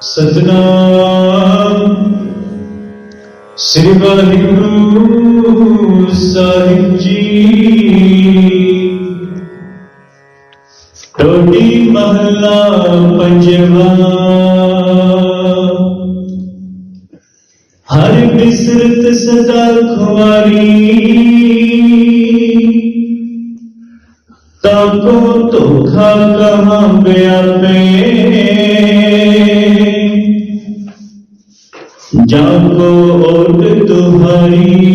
ਸਤਨਾਮ। ਸ੍ਰੀ ਵਾਹਿਗੁਰੂ ਸਾਹਿਬ ਜੀ। ਟੋਡੀ ਮਹਲਾ ਪੰਜਵਾ। ਹਰ ਬਿਸਰਤ ਸਦਾ ਖੁਆਰੀ ਤਾਕੋ ਧੋਖਾ ਕਹਾਂ ਬਿਆਪੇ ਜਾਗੋ ਓਟ ਤੁਹਾਰੀ।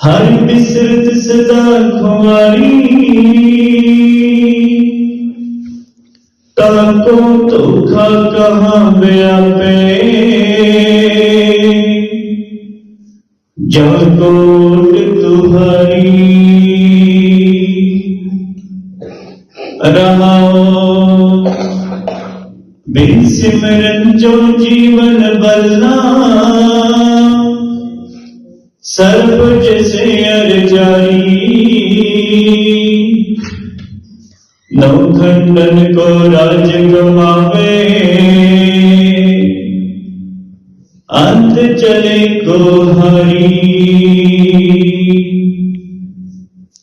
ਹਰ ਬਿਸਰਤ ਸਦਾ ਖੁਆਰੀ ਤਾਕੋ ਧੋਖਾ ਕਹਾਂ ਬਿਆਪੇ ਜਾਗੋਟ ਤੁਹਾਰੀ। ਰਹਾਓ ਬਿਨ ਸਿਮਰਨ ਜੋ ਜੀਵਨ ਬਲਨਾ ਸਰਬ ਜਿਸੇ ਅਰਜਾਈ ਨੌ ਖੰਡਨ ਕੋ ਰਾਜ ਗਮਾਵੇ ਅੰਤ ਚਲੇ ਕੋ ਹਰੀ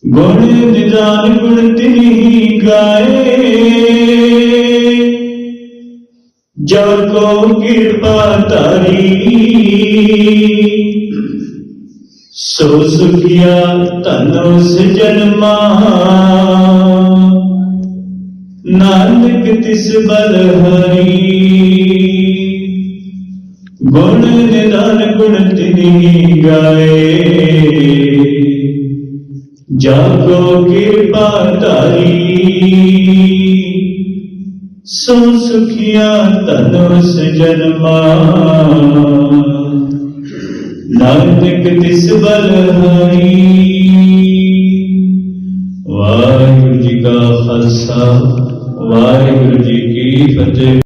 ਗੁਣ ਨਿਦਾਨ ਗੁਣ ਤਿਨੀ ਗਾਏ ਜੋ ਕੋ ਕਿਰਪਾ ਤਾਰੀ ਸੋ ਸੁਖਿਆ ਤਨੋ ਜਨਮਾ ਨਾਨਕ ਤਿਸ ਬਲ ਹਰੀ। ਗੁਣ ਨਿਦਾਨ ਗੁਣ ਤਿਨੀ ਗਾਏ। ਜਾਗੋ ਕਿਰਪਾ ਤਾਰੀ ਸੋ ਸੁਖਿਆ ਤਨੁਸ ਜਨਮਾ ਨਾਨਕ ਤਿਸ ਬਲ ਹਰੀ। ਵਾਹਿਗੁਰੂ ਜੀ ਕਾ ਖਾਲਸਾ, ਵਾਹਿਗੁਰੂ ਜੀ ਕੀ ਫਤਿਹ।